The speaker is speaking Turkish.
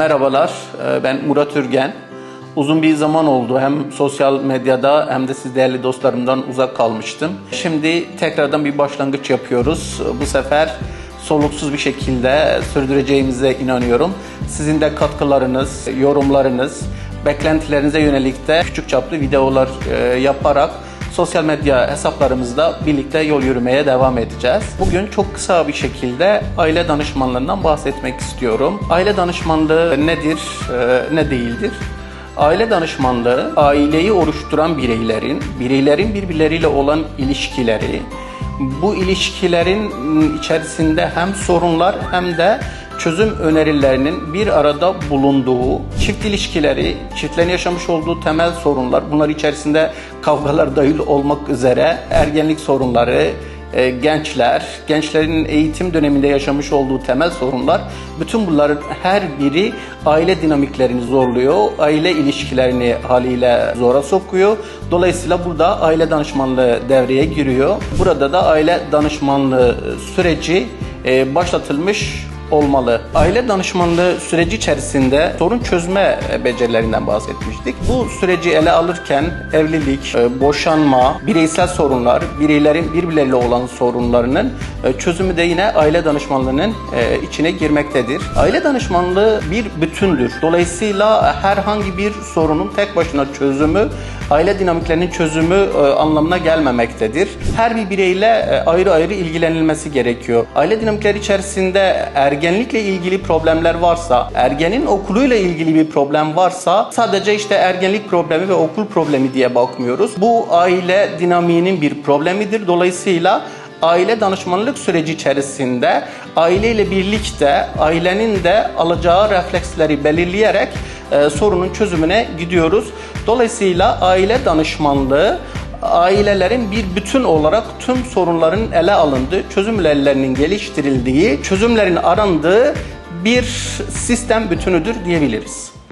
Merhabalar, e, ben Murat Ürgen. Uzun bir zaman oldu hem sosyal medyada hem de siz değerli dostlarımdan uzak kalmıştım. Şimdi tekrardan bir başlangıç yapıyoruz. Bu sefer soluksuz bir şekilde sürdüreceğimize inanıyorum. Sizin de katkılarınız, yorumlarınız, beklentilerinize yönelik de küçük çaplı videolar e, yaparak sosyal medya hesaplarımızda birlikte yol yürümeye devam edeceğiz. Bugün çok kısa bir şekilde aile danışmanlarından bahsetmek istiyorum. Aile danışmanlığı nedir, e, ne değildir? Aile danışmanlığı, aileyi oluşturan bireylerin, bireylerin birbirleriyle olan ilişkileri, bu ilişkilerin içerisinde hem sorunlar hem de çözüm önerilerinin bir arada bulunduğu, çift ilişkileri, çiftlerin yaşamış olduğu temel sorunlar, bunlar içerisinde kavgalar dahil olmak üzere ergenlik sorunları, e, gençler, gençlerin eğitim döneminde yaşamış olduğu temel sorunlar, bütün bunların her biri aile dinamiklerini zorluyor, aile ilişkilerini haliyle zora sokuyor. Dolayısıyla burada aile danışmanlığı devreye giriyor. Burada da aile danışmanlığı süreci başlatılmış olmalı. Aile danışmanlığı süreci içerisinde sorun çözme becerilerinden bahsetmiştik. Bu süreci ele alırken evlilik, e, boşanma, bireysel sorunlar, bireylerin birbirleriyle olan sorunlarının e, çözümü de yine aile danışmanlığının e, içine girmektedir. Aile danışmanlığı bir bütündür. Dolayısıyla herhangi bir sorunun tek başına çözümü aile dinamiklerinin çözümü anlamına gelmemektedir. Her bir bireyle ayrı ayrı ilgilenilmesi gerekiyor. Aile dinamikleri içerisinde ergenlikle ilgili problemler varsa, ergenin okuluyla ilgili bir problem varsa sadece işte ergenlik problemi ve okul problemi diye bakmıyoruz. Bu aile dinamiğinin bir problemidir. Dolayısıyla aile danışmanlık süreci içerisinde aileyle birlikte ailenin de alacağı refleksleri belirleyerek e, sorunun çözümüne gidiyoruz. Dolayısıyla aile danışmanlığı ailelerin bir bütün olarak tüm sorunların ele alındığı, çözüm yollarının geliştirildiği, çözümlerin arandığı bir sistem bütünüdür diyebiliriz.